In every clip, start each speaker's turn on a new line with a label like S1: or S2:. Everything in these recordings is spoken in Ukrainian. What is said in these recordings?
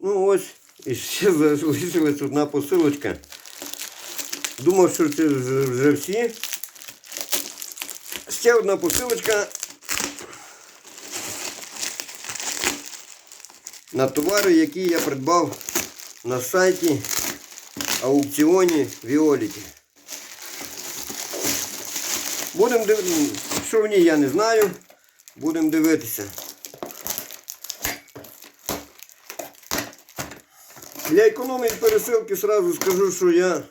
S1: Ну ось, і ще залишилась одна посилочка. Думав, що це вже всі. Ще одна посилочка на товари, які я придбав на сайті аукціоні Віоліті. Будемо дивитися, що в ній я не знаю. Будемо дивитися. Для економії пересилки сразу скажу, що я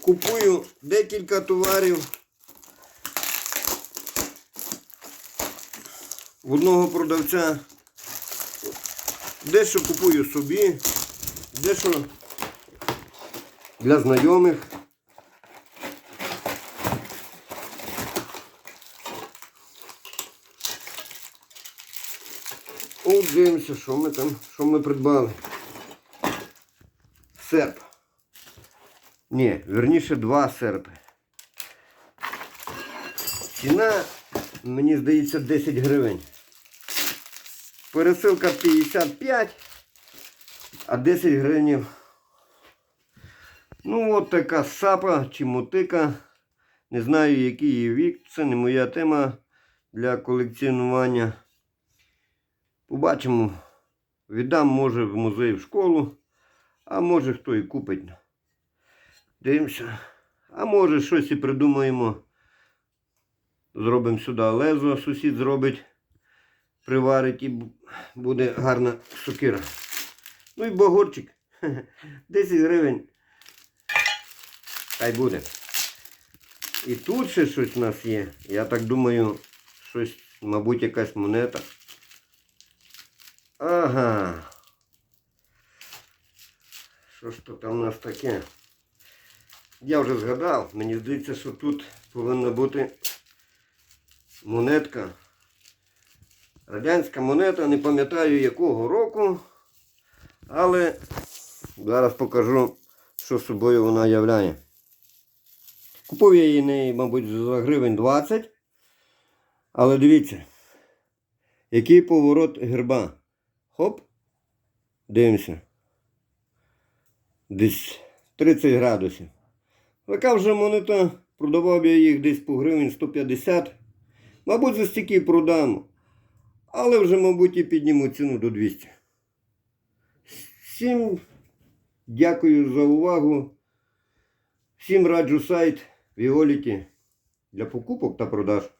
S1: купую декілька товарів в одного продавця. Дещо купую собі, дещо для знайомих. От дивимося, що ми там, що ми придбали. Серп. Ні, верніше два серпи. Ціна, мені здається, 10 гривень. Пересилка 55, а 10 гривень. Ну, от така сапа чи мотика. Не знаю, який її вік. Це не моя тема для колекціонування. Побачимо. Віддам, може, в музей в школу, а може хто і купить. Дивимося. А може щось і придумаємо. Зробимо сюди лезо, сусід зробить, приварить і буде гарна сокира. Ну і багорчик. 10 гривень. Хай буде. І тут ще щось у нас є. Я так думаю, щось, мабуть, якась монета. Ага. Що ж то там у нас таке? Я вже згадав, мені здається, що тут повинна бути монетка. Радянська монета, не пам'ятаю якого року, але зараз покажу, що собою вона являє. Купив я її, не, мабуть, за гривень 20. Але дивіться, який поворот герба. Хоп. Дивимося. Десь 30 градусів. Така вже монета, продавав я їх десь по гривень 150. Мабуть, за стільки продам. Але вже, мабуть, і підніму ціну до 200. Всім дякую за увагу. Всім раджу сайт Віоліті для покупок та продаж.